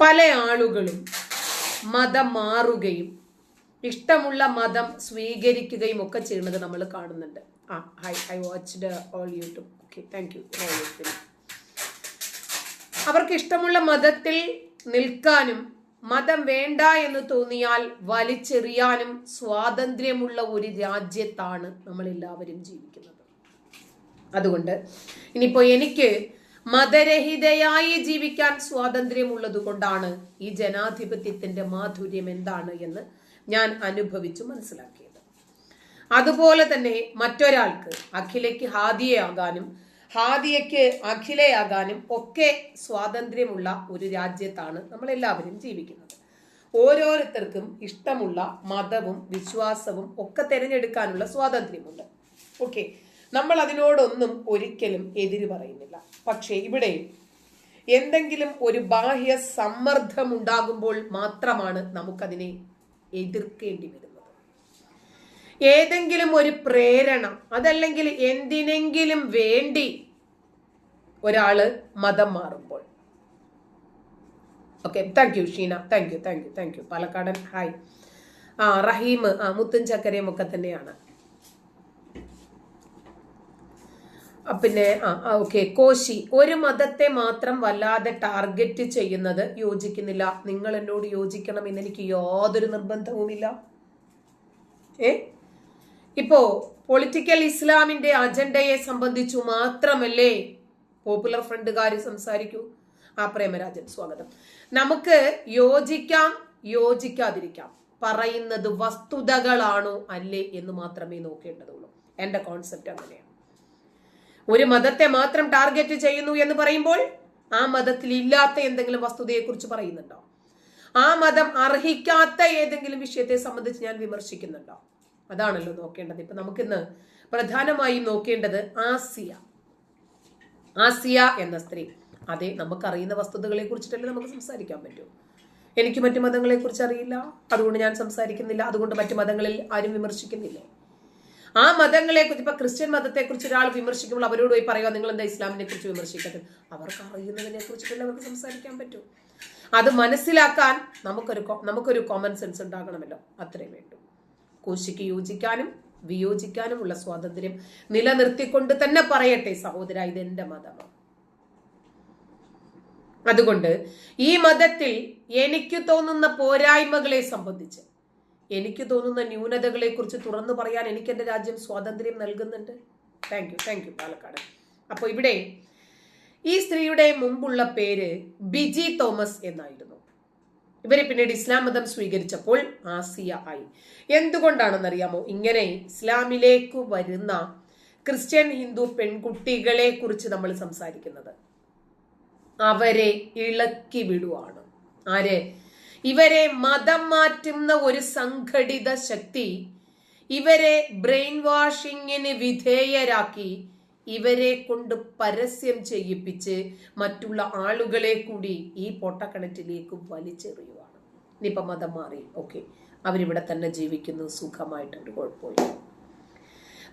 പല ആളുകളും മതം മാറുകയും ഇഷ്ടമുള്ള മതം സ്വീകരിക്കുകയും ഒക്കെ ചെയ്യുന്നത് നമ്മൾ കാണുന്നുണ്ട്. ആ hi I watched all YouTube okay thank you അവർക്ക് ഇഷ്ടമുള്ള മതത്തിൽ നിൽക്കാനും മതം വേണ്ട എന്ന് തോന്നിയാൽ വലിച്ചെറിയാനും സ്വാതന്ത്ര്യമുള്ള ഒരു രാജ്യത്താണ് നമ്മൾ എല്ലാവരും ജീവിക്കുന്നത്. അതുകൊണ്ട് ഇനിയിപ്പോ എനിക്ക് മതരഹിതയായി ജീവിക്കാൻ സ്വാതന്ത്ര്യമുള്ളത് കൊണ്ടാണ് ഈ ജനാധിപത്യത്തിന്റെ മാധുര്യം എന്താണ് എന്ന് ഞാൻ അനുഭവിച്ചു മനസ്സിലാക്കിയത്. അതുപോലെ തന്നെ മറ്റൊരാൾക്ക് അഖിലയ്ക്ക് ഹാദിയാകാനും ഹാദിയയ്ക്ക് അഖിലയാകാനും ഒക്കെ സ്വാതന്ത്ര്യമുള്ള ഒരു രാജ്യത്താണ് നമ്മൾ എല്ലാവരും ജീവിക്കുന്നത്. ഓരോരുത്തർക്കും ഇഷ്ടമുള്ള മതവും വിശ്വാസവും ഒക്കെ തിരഞ്ഞെടുക്കാനുള്ള സ്വാതന്ത്ര്യമുണ്ട്. ഓക്കെ. നമ്മൾ അതിനോടൊന്നും ഒരിക്കലും എതിര് പറയുന്നില്ല. പക്ഷേ ഇവിടെ എന്തെങ്കിലും ഒരു ബാഹ്യ സമ്മർദ്ദം ഉണ്ടാകുമ്പോൾ മാത്രമാണ് നമുക്കതിനെ എതിർക്കേണ്ടി വരുന്നത്. ഏതെങ്കിലും ഒരു പ്രേരണ അതല്ലെങ്കിൽ എന്തിനെങ്കിലും വേണ്ടി ഒരാൾ മതം മാറുമ്പോൾ. Okay thank you Sheena. Thank you thank you thank you പാലക്കാടൻ ഹായ് ആ റഹീം ആ മുത്തും ചക്കരയും ഒക്കെ തന്നെയാണ് ആ, പിന്നെ ആ ഓക്കെ കോശി ഒരു മതത്തെ മാത്രം വല്ലാതെ ടാർഗറ്റ് ചെയ്യുന്നത് യോജിക്കുന്നില്ല. നിങ്ങൾ എന്നോട് യോജിക്കണം എന്ന് എനിക്ക് യാതൊരു നിർബന്ധവുമില്ല. ഏ? ഇപ്പോ പൊളിറ്റിക്കൽ ഇസ്ലാമിന്റെ അജണ്ടയെ സംബന്ധിച്ചു മാത്രമല്ലേ പോപ്പുലർ ഫ്രണ്ടുകാർ സംസാരിക്കൂ? ആ പ്രേമരാജൻ സ്വാഗതം. നമുക്ക് യോജിക്കാം യോജിക്കാതിരിക്കാം. പറയുന്നത് വസ്തുതകളാണോ അല്ലേ എന്ന് മാത്രമേ നോക്കേണ്ടതുള്ളൂ. എന്റെ കോൺസെപ്റ്റ് അങ്ങനെയാണ്. ഒരു മതത്തെ മാത്രം ടാർഗറ്റ് ചെയ്യുന്നു എന്ന് പറയുമ്പോൾ ആ മതത്തിൽ ഇല്ലാത്ത എന്തെങ്കിലും വസ്തുതയെക്കുറിച്ച് പറയുന്നുണ്ടോ? ആ മതം അർഹിക്കാത്ത ഏതെങ്കിലും വിഷയത്തെ സംബന്ധിച്ച് ഞാൻ വിമർശിക്കുന്നുണ്ടോ? അതാണല്ലോ നോക്കേണ്ടത്. ഇപ്പൊ നമുക്കിന്ന് പ്രധാനമായും നോക്കേണ്ടത് ആസിയ. ആസിയ എന്ന സ്ത്രീ. അതെ നമുക്കറിയുന്ന വസ്തുതകളെ കുറിച്ചിട്ടല്ലേ നമുക്ക് സംസാരിക്കാൻ പറ്റൂ. എനിക്ക് മറ്റു മതങ്ങളെ കുറിച്ച് അറിയില്ല. അതുകൊണ്ട് ഞാൻ സംസാരിക്കുന്നില്ല. അതുകൊണ്ട് മറ്റു മതങ്ങളിൽ ആരും വിമർശിക്കുന്നില്ലേ. ആ മതങ്ങളെ കുറിച്ച് ഇപ്പൊ ക്രിസ്ത്യൻ മതത്തെ കുറിച്ച് ഒരാൾ വിമർശിക്കുമ്പോൾ അവരോട് പോയി പറയുക നിങ്ങൾ എന്താ ഇസ്ലാമിനെ കുറിച്ച് വിമർശിക്കട്ടെ അവർക്ക് അറിയുന്നതിനെ കുറിച്ചിട്ടല്ലേ അവർക്ക് സംസാരിക്കാൻ പറ്റൂ. അത് മനസ്സിലാക്കാൻ നമുക്കൊരു നമുക്കൊരു കോമൺ സെൻസ് ഉണ്ടാകണമല്ലോ. അത്രയും വേണ്ടു. കോശിക്ക് യോജിക്കാനും വിയോജിക്കാനുമുള്ള സ്വാതന്ത്ര്യം നിലനിർത്തിക്കൊണ്ട് തന്നെ പറയട്ടെ സഹോദര ഇത് എന്റെ മതമാണ്. അതുകൊണ്ട് ഈ മതത്തിൽ എനിക്ക് തോന്നുന്ന പോരായ്മകളെ സംബന്ധിച്ച് എനിക്ക് തോന്നുന്ന ന്യൂനതകളെ കുറിച്ച് തുറന്നു പറയാൻ എനിക്ക് എന്റെ രാജ്യം സ്വാതന്ത്ര്യം നൽകുന്നുണ്ട്. Thank you thank you Palakkad. അപ്പോൾ ഇവിടെ ഈ സ്ത്രീയുടെ മുമ്പുള്ള പേര് ബിജി തോമസ് എന്നായിരുന്നു. ഇവരെ പിന്നീട് ഇസ്ലാം മതം സ്വീകരിച്ചപ്പോൾ ആസിയ ആയി. എന്തുകൊണ്ടാണെന്നറിയാമോ? ഇങ്ങനെ ഇസ്ലാമിലേക്ക് വരുന്ന ക്രിസ്ത്യൻ ഹിന്ദു പെൺകുട്ടികളെ കുറിച്ച് നമ്മൾ സംസാരിക്കുന്നത്. അവരെ ഇളക്കി വിടുവാണ്. ആര്? ഇവരെ മതം മാറ്റുന്ന ഒരു സംഘടിത ശക്തി ഇവരെ ബ്രെയിൻ വാഷിങ്ങിന് വിധേയരാക്കി ഇവരെ കൊണ്ട് പരസ്യം ചെയ്യിപ്പിച്ച് മറ്റുള്ള ആളുകളെ കൂടി ഈ പൊട്ടക്കിണറ്റിലേക്ക് വലിച്ചെറിയുവാണ്. ഇനിയിപ്പം മതം മാറി. ഓക്കെ. അവരിവിടെ തന്നെ ജീവിക്കുന്നു. സുഖമായിട്ട് ഒരു കുഴപ്പമില്ല.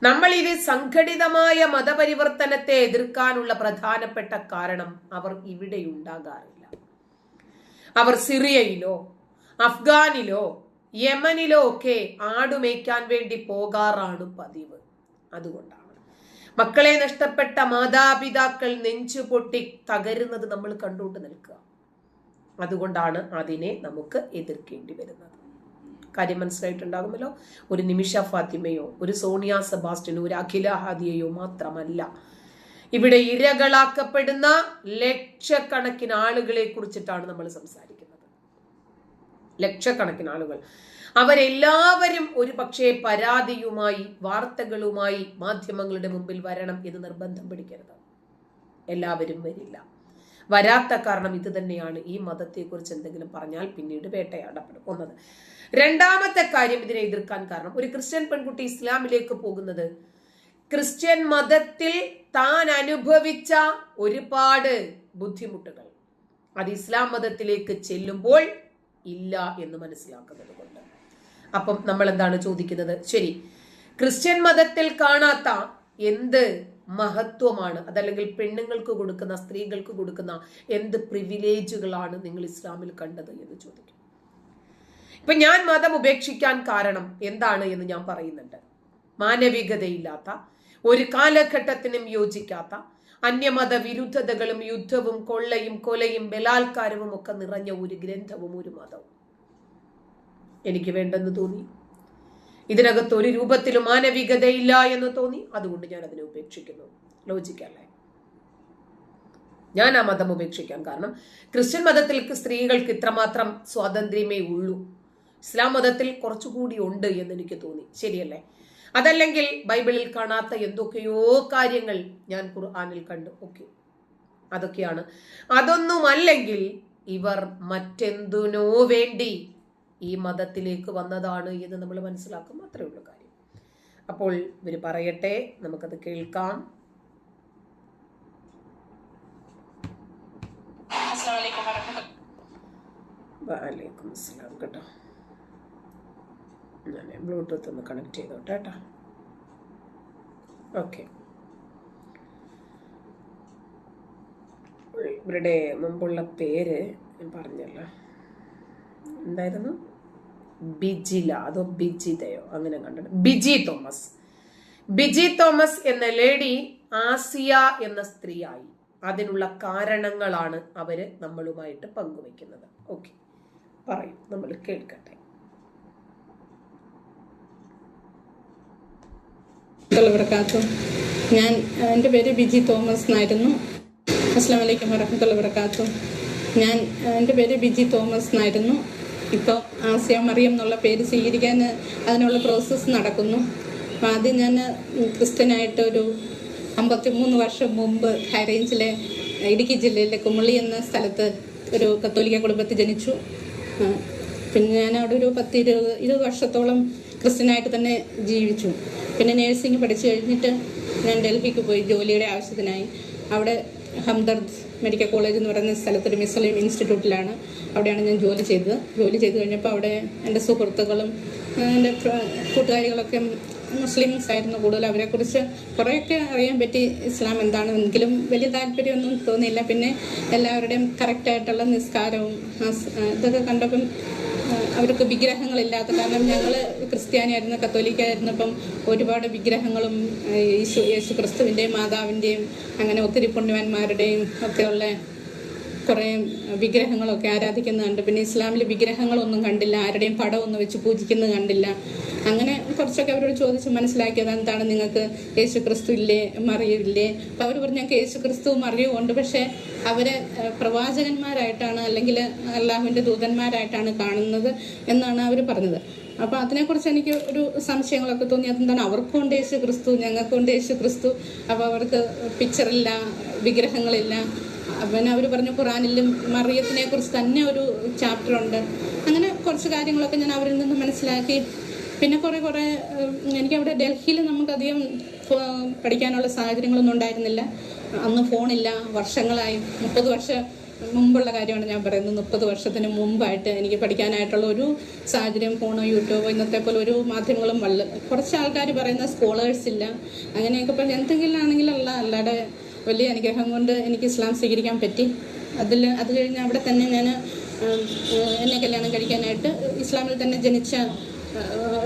നമ്മൾ ഇത് സംഘടിതമായ മതപരിവർത്തനത്തെ എതിർക്കാനുള്ള പ്രധാനപ്പെട്ട കാരണം അവർ ഇവിടെ ഉണ്ടാകാറില്ല. അവർ സിറിയയിലോ അഫ്ഗാനിലോ യമനിലോ ഒക്കെ ആടുമേയ്ക്കാൻ വേണ്ടി പോകാറാണ് പതിവ്. അതുകൊണ്ടാണ്. മക്കളെ നഷ്ടപ്പെട്ട മാതാപിതാക്കൾ നെഞ്ചു പൊട്ടി തകരുന്നത് നമ്മൾ കണ്ടുകൊണ്ട് നിൽക്കുക. അതുകൊണ്ടാണ് അതിനെ നമുക്ക് എതിർക്കേണ്ടി വരുന്നത്. കാര്യം മനസ്സിലായിട്ടുണ്ടാകുമല്ലോ? ഒരു നിമിഷ ഫാത്തിമയോ ഒരു സോണിയ സെബാസ്റ്റ്യനോ ഒരു അഖില ഹാദിയയോ മാത്രമല്ല. ഇവിടെ ഇരകളാക്കപ്പെടുന്ന ലക്ഷക്കണക്കിന് ആളുകളെ കുറിച്ചിട്ടാണ് നമ്മൾ സംസാരിക്കുന്നത്. ലക്ഷക്കണക്കിന് ആളുകൾ. അവരെല്ലാവരും ഒരു പക്ഷേ പരാതിയുമായി വാർത്തകളുമായി മാധ്യമങ്ങളുടെ മുമ്പിൽ വരണം എന്ന് നിർബന്ധം പിടിക്കരുത്. എല്ലാവരും വരില്ല. വരാത്ത കാരണം ഇത് തന്നെയാണ്. ഈ മതത്തെക്കുറിച്ച് എന്തെങ്കിലും പറഞ്ഞാൽ പിന്നീട് വേട്ടയാടപ്പെടും. ഒന്നത്. രണ്ടാമത്തെ കാര്യം ഇതിനെ എതിർക്കാൻ കാരണം ഒരു ക്രിസ്ത്യൻ പെൺകുട്ടി ഇസ്ലാമിലേക്ക് പോകുന്നത് ക്രിസ്ത്യൻ മതത്തിൽ താൻ അനുഭവിച്ച ഒരുപാട് ബുദ്ധിമുട്ടുകൾ. അത് ഇസ്ലാം മതത്തിലേക്ക് ചെല്ലുമ്പോൾ ഇല്ല എന്ന് മനസ്സിലാക്കുന്നത് കൊണ്ട്. അപ്പം നമ്മൾ എന്താണ് ചോദിക്കുന്നത്? ശരി ക്രിസ്ത്യൻ മതത്തിൽ കാണാത്ത എന്ത് മഹത്വമാണ്? അതല്ലെങ്കിൽ പെണ്ണുങ്ങൾക്ക് കൊടുക്കുന്ന സ്ത്രീകൾക്ക് കൊടുക്കുന്ന എന്ത് പ്രിവിലേജുകളാണ് നിങ്ങൾ ഇസ്ലാമിൽ കണ്ടത് എന്ന് ചോദിക്കും. ഇപ്പൊ ഞാൻ മതം ഉപേക്ഷിക്കാൻ കാരണം എന്താണ് എന്ന് ഞാൻ പറയുന്നുണ്ട്. മാനവികതയില്ലാത്ത ഒരു കാലഘട്ടത്തിനും യോജിക്കാത്ത അന്യമത വിരുദ്ധതകളും യുദ്ധവും കൊള്ളയും കൊലയും ബലാത്കാരവും ഒക്കെ നിറഞ്ഞ ഒരു ഗ്രന്ഥവും ഒരു മതവും. എനിക്ക് വേണ്ടെന്ന് തോന്നി. ഇതിനകത്ത് ഒരു രൂപത്തിലും മാനവികതയില്ല എന്ന് തോന്നി. അതുകൊണ്ട് ഞാൻ അതിനെ ഉപേക്ഷിക്കുന്നു. ലോജിക്കല്ലേ? ഞാൻ ആ മതം ഉപേക്ഷിക്കാം. കാരണം ക്രിസ്ത്യൻ മതത്തിൽ സ്ത്രീകൾക്ക് ഇത്രമാത്രം സ്വാതന്ത്ര്യമേ ഉള്ളൂ. ഇസ്ലാം മതത്തിൽ കുറച്ചുകൂടി ഉണ്ട് എന്ന് എനിക്ക് തോന്നി. ശരിയല്ലേ? അതല്ലെങ്കിൽ ബൈബിളിൽ കാണാത്ത എന്തൊക്കെയോ കാര്യങ്ങൾ ഞാൻ ഖുർആാനിൽ കണ്ടു. ഓക്കെ. അതൊക്കെയാണ്. അതൊന്നുമല്ലെങ്കിൽ ഇവർ മറ്റെന്തിനോ വേണ്ടി ഈ മതത്തിലേക്ക് വന്നതാണ് എന്ന് നമ്മൾ മനസ്സിലാക്കും. അത്രേ ഉള്ളൂ കാര്യം. അപ്പോൾ ഇവർ പറയട്ടെ നമുക്കത് കേൾക്കാം. വാലേക്കും അസ്സലാം കേട്ടോ. ഞാൻ ബ്ലൂടൂത്ത് ഒന്ന് കണക്ട് ചെയ്തോട്ടെ കേട്ടോ. ഓക്കെ ഇവരുടെ മുമ്പുള്ള പേര് ഞാൻ പറഞ്ഞല്ലോ. എന്തായിരുന്നു? ബിജില. അതോ ബിജിതയോ? അങ്ങനെ കണ്ടു ബിജി തോമസ്. ബിജി തോമസ് എന്ന ലേഡി ആസിയ എന്ന സ്ത്രീയായി. അതിനുള്ള കാരണങ്ങളാണ് അവർ നമ്മളുമായിട്ട് പങ്കുവെക്കുന്നത്. ഓക്കെ പറയും. നമ്മൾ കേൾക്കട്ടെ. ഞാൻ എന്റെ പേര് ബിജി തോമസ് എന്നായിരുന്നു. അസ്ലാം വലൈക്കും വറഹമത്തുള്ള വർക്കാത്തു ഞാൻ എന്റെ പേര് ബിജി തോമസ് എന്നായിരുന്നു. ഇപ്പോൾ ആസിയ മറിയം എന്നുള്ള പേര് സ്വീകരിക്കാൻ അതിനുള്ള പ്രോസസ്സ് നടക്കുന്നു. അപ്പോൾ ആദ്യം ഞാൻ ക്രിസ്ത്യനായിട്ട് ഒരു അമ്പത്തിമൂന്ന് വർഷം മുമ്പ് ഹൈറേഞ്ചിലെ ഇടുക്കി ജില്ലയിലെ കുമളി എന്ന സ്ഥലത്ത് ഒരു കത്തോലിക്ക കുടുംബത്തിൽ ജനിച്ചു. പിന്നെ ഞാൻ അവിടെ ഒരു പത്ത് ഇരുപത് ഇരുപത് വർഷത്തോളം ക്രിസ്ത്യനായിട്ട് തന്നെ ജീവിച്ചു. പിന്നെ നേഴ്സിംഗ് പഠിച്ചു കഴിഞ്ഞിട്ട് ഞാൻ ഡൽഹിക്ക് പോയി ജോലിയുടെ ആവശ്യത്തിനായി. അവിടെ ഹംദർദ് മെഡിക്കൽ കോളേജ് എന്ന് പറയുന്ന സ്ഥലത്തൊരു മിസ്ലിം ഇൻസ്റ്റിറ്റ്യൂട്ടിലാണ്. അവിടെയാണ് ഞാൻ ജോലി ചെയ്തത്. ജോലി ചെയ്ത് കഴിഞ്ഞപ്പോൾ അവിടെ എന്റെ സുഹൃത്തുക്കളും എന്റെ കൂട്ടുകാരികളൊക്കെ മുസ്ലിംസ് ആയിരുന്നു കൂടുതൽ. അവരെക്കുറിച്ച് കുറേയൊക്കെ അറിയാൻ പറ്റി ഇസ്ലാം എന്താണെങ്കിലും വലിയ താല്പര്യമൊന്നും തോന്നിയില്ല. പിന്നെ എല്ലാവരുടെയും കറക്റ്റായിട്ടുള്ള നിസ്കാരവും ഇതൊക്കെ കണ്ടപ്പം അവർക്ക് വിഗ്രഹങ്ങളില്ലാത്ത കാരണം ഞങ്ങൾ ക്രിസ്ത്യാനിയായിരുന്നു കത്തോലിക്കായിരുന്നപ്പം ഒരുപാട് വിഗ്രഹങ്ങളും യേശു യേശു ക്രിസ്തുവിന്റെയും മാതാവിന്റെയും അങ്ങനെ ഒത്തിരി പുണ്യവാന്മാരുടെയും ഒക്കെയുള്ള കുറേ വിഗ്രഹങ്ങളൊക്കെ ആരാധിക്കുന്നത് കണ്ട് പിന്നെ ഇസ്ലാമിൽ വിഗ്രഹങ്ങളൊന്നും കണ്ടില്ല. ആരുടെയും പടമൊന്നും വെച്ച് പൂജിക്കുന്നത് കണ്ടില്ല. അങ്ങനെ കുറച്ചൊക്കെ അവരോട് ചോദിച്ച് മനസ്സിലാക്കിയത് എന്താണ്? നിങ്ങൾക്ക് യേശു ക്രിസ്തു ഇല്ലേ? മറിയില്ലേ അപ്പോൾ അവർ പറഞ്ഞു ഞങ്ങൾക്ക് യേശു ക്രിസ്തു മറിയുമുണ്ട് പക്ഷേ അവരെ പ്രവാചകന്മാരായിട്ടാണ് അല്ലെങ്കിൽ അള്ളാഹുവിന്റെ ദൂതന്മാരായിട്ടാണ് കാണുന്നത് എന്നാണ് അവർ പറഞ്ഞത്. അപ്പോൾ അതിനെക്കുറിച്ച് എനിക്ക് ഒരു സംശയങ്ങളൊക്കെ തോന്നി. അതെന്താണ്? അവർക്കും ഉണ്ട് യേശു ക്രിസ്തു ഞങ്ങൾക്കും ഉണ്ട് യേശു ക്രിസ്തു അപ്പോൾ അവർക്ക് പിക്ചറില്ല വിഗ്രഹങ്ങളില്ല. പിന്നെ അവർ പറഞ്ഞു ഖുറാനിലും മറിയത്തിനെ കുറിച്ച് തന്നെ ഒരു ചാപ്റ്റർ ഉണ്ട്. അങ്ങനെ കുറച്ച് കാര്യങ്ങളൊക്കെ ഞാൻ അവരിൽ നിന്ന് മനസ്സിലാക്കി. പിന്നെ കുറേ കുറേ എനിക്ക് എനിക്കവിടെ ഡൽഹിയിൽ നമുക്കധികം പഠിക്കാനുള്ള സാഹചര്യങ്ങളൊന്നും ഉണ്ടായിരുന്നില്ല. അന്ന് ഫോണില്ല വർഷങ്ങളായി. മുപ്പത് വർഷം മുമ്പുള്ള കാര്യമാണ് ഞാൻ പറയുന്നത്. മുപ്പത് വർഷത്തിന് മുമ്പായിട്ട് എനിക്ക് പഠിക്കാനായിട്ടുള്ള ഒരു സാഹചര്യം ഫോണോ യൂട്യൂബോ ഇന്നത്തെ പോലെ ഒരു മാധ്യമങ്ങളും വല്ല കുറച്ച് ആൾക്കാർ പറയുന്ന സ്കോളേഴ്സ് ഇല്ല. അങ്ങനെയൊക്കെ പറഞ്ഞ് എന്തെങ്കിലും ആണെങ്കിലുള്ള അല്ല അല്ലാതെ വലിയ അനുഗ്രഹം കൊണ്ട് എനിക്ക് ഇസ്ലാം സ്വീകരിക്കാൻ പറ്റി. അതിൽ അത് കഴിഞ്ഞ് അവിടെ തന്നെ ഞാൻ എന്നെ കല്യാണം കഴിക്കാനായിട്ട് ഇസ്ലാമിൽ തന്നെ ജനിച്ച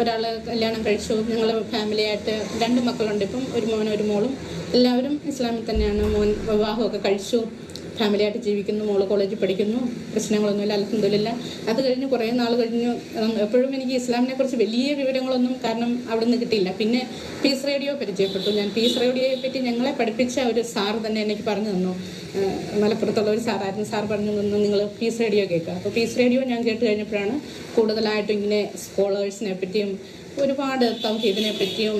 ഒരാൾ കല്യാണം കഴിച്ചു. ഞങ്ങൾ ഫാമിലിയായിട്ട് രണ്ട് മക്കളുണ്ട് ഇപ്പം ഒരു മോനും ഒരു മോളും. എല്ലാവരും ഇസ്ലാമിൽ തന്നെയാണ് മോൻ വിവാഹമൊക്കെ കഴിച്ചു. ഫാമിലിയായിട്ട് ജീവിക്കുന്നു മോൾ കോളേജിൽ പഠിക്കുന്നു പ്രശ്നങ്ങളൊന്നുമില്ല അലഹമില്ല അത് കഴിഞ്ഞ് കുറേ നാൾ കഴിഞ്ഞു എപ്പോഴും എനിക്ക് ഇസ്ലാമിനെ കുറിച്ച് വലിയ വിവരങ്ങളൊന്നും കാരണം അവിടെ നിന്ന് കിട്ടിയില്ല. പിന്നെ പീസ് റേഡിയോ പരിചയപ്പെട്ടു. ഞാൻ പീസ് റേഡിയോയെ പറ്റി ഞങ്ങളെ പഠിപ്പിച്ച ഒരു സാർ തന്നെ എനിക്ക് പറഞ്ഞു തന്നു. മലപ്പുറത്തുള്ള ഒരു സാറായിരുന്നു. സാർ പറഞ്ഞു തന്നു നിങ്ങൾ പീസ് റേഡിയോ കേൾക്കുക. അപ്പോൾ പീസ് റേഡിയോ ഞാൻ കേട്ട് കഴിഞ്ഞപ്പോഴാണ് കൂടുതലായിട്ടും ഇങ്ങനെ സ്കോളേഴ്സിനെ പറ്റിയും ഒരുപാട് തൗഹീദിനെ പറ്റിയും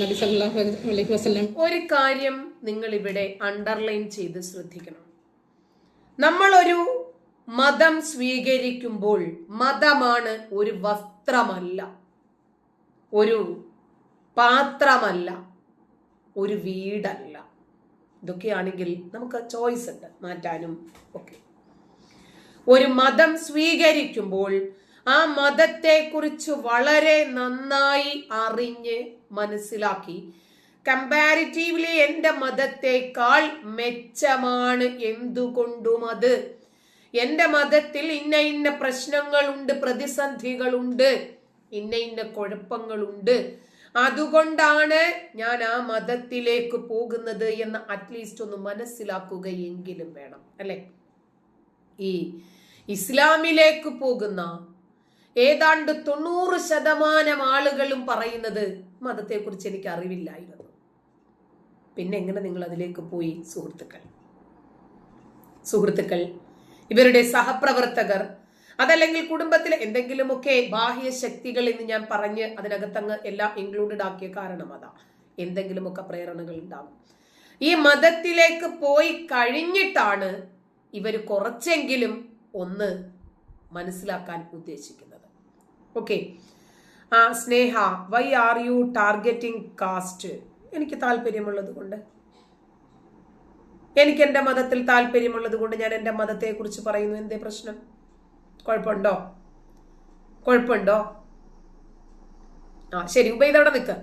നബി സല്ലല്ലാഹു അലൈഹി വസല്ലം ഒരു കാര്യം നിങ്ങൾ ഇവിടെ അണ്ടർലൈൻ ചെയ്ത് ശ്രദ്ധിക്കണം. നമ്മളൊരു മതം സ്വീകരിക്കുമ്പോൾ മതമാണ് ഒരു വസ്ത്രമല്ല. ഒരു പാത്രമല്ല. ഒരു വീടല്ല. ഇതൊക്കെയാണെങ്കിൽ നമുക്ക് ചോയ്സ് ഉണ്ട്. മാറ്റാനും ഒക്കെ. ഒരു മതം സ്വീകരിക്കുമ്പോൾ ആ മതത്തെക്കുറിച്ച് വളരെ നന്നായി അറിഞ്ഞ് മനസ്സിലാക്കി കമ്പാരിറ്റീവ്ലി എന്റെ മതത്തേക്കാൾ മെച്ചമാണ് എന്തുകൊണ്ടും അത് എന്റെ മതത്തിൽ ഇന്ന ഇന്ന പ്രശ്നങ്ങളുണ്ട് പ്രതിസന്ധികളുണ്ട് ഇന്ന ഇന്ന കുഴപ്പങ്ങളുണ്ട്. അതുകൊണ്ടാണ് ഞാൻ ആ മതത്തിലേക്ക് പോകുന്നത് എന്ന് അറ്റ്ലീസ്റ്റ് ഒന്ന് മനസ്സിലാക്കുകയെങ്കിലും വേണം അല്ലെ? ഈ ഇസ്ലാമിലേക്ക് പോകുന്ന ഏതാണ്ട് തൊണ്ണൂറ് ശതമാനം ആളുകളും പറയുന്നത് മതത്തെക്കുറിച്ച് എനിക്ക് അറിവില്ലായിരുന്നു. പിന്നെ എങ്ങനെ നിങ്ങൾ അതിലേക്ക് പോയി സുഹൃത്തുക്കൾ? സുഹൃത്തുക്കൾ ഇവരുടെ സഹപ്രവർത്തകർ അതല്ലെങ്കിൽ കുടുംബത്തിലെ എന്തെങ്കിലുമൊക്കെ ബാഹ്യ ശക്തികൾ എന്ന് ഞാൻ പറഞ്ഞ് അതിനകത്തങ്ങ് എല്ലാം ഇൻക്ലൂഡഡ് ആക്കിയ കാരണം അതാ. എന്തെങ്കിലുമൊക്കെ പ്രേരണകൾ ഉണ്ടാകും. ഈ മതത്തിലേക്ക് പോയി കഴിഞ്ഞിട്ടാണ് ഇവർ കുറച്ചെങ്കിലും ഒന്ന് മനസ്സിലാക്കാൻ ഉദ്ദേശിക്കുന്നത്. Okay Sneha why are you targeting caste എനിക്ക് താല്പര്യമുള്ളത് കൊണ്ട്. എനിക്ക് എന്റെ മതത്തിൽ താല്പര്യമുള്ളത് കൊണ്ട് ഞാൻ എന്റെ മതത്തെക്കുറിച്ച് പറയുന്നു. എന്തേ പ്രശ്നം? കുഴപ്പമുണ്ടോ? കുഴപ്പമുണ്ടോ? ആ ശരി. ഉബൈദ് അവിടെ നിൽക്ക്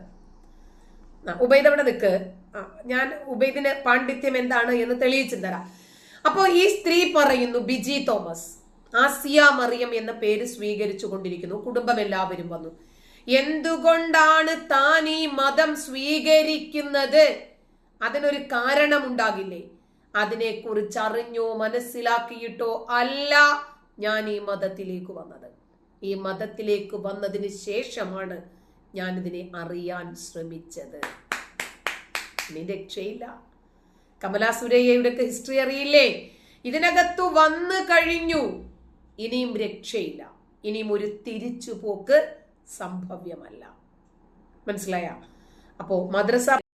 ആ ഉബൈദ് അവിടെ നിൽക്ക് ആ ഞാൻ ഉബൈദിന് പാണ്ഡിത്യം എന്താണ് എന്ന് തെളിയിച്ചു തരാം. അപ്പോൾ ഈ സ്ത്രീ പറയുന്നു ബിജി തോമസ്. ആസിയ മറിയം എന്ന പേര് സ്വീകരിച്ചു കൊണ്ടിരിക്കുന്നു. കുടുംബം എല്ലാവരും വന്നു. എന്തുകൊണ്ടാണ് താൻ ഈ മതം സ്വീകരിക്കുന്നത്? അതിനൊരു കാരണമുണ്ടാകില്ലേ? അതിനെക്കുറിച്ച് അറിഞ്ഞോ മനസ്സിലാക്കിയിട്ടോ അല്ല ഞാൻ ഈ മതത്തിലേക്ക് വന്നത്. ഈ മതത്തിലേക്ക് വന്നതിന് ശേഷമാണ് ഞാൻ ഇതിനെ അറിയാൻ ശ്രമിച്ചത്. രക്ഷയില്ല. കമലാ സുരയ്യയുടെ ഹിസ്റ്ററി അറിയില്ലേ? ഇതിനകത്തു വന്നു കഴിഞ്ഞു. ഇനിയും രക്ഷയില്ല. ഇനിയും ഒരു തിരിച്ചുപോക്ക് സംഭവ്യമല്ല. മനസ്സിലായ? അപ്പോ മദ്രസ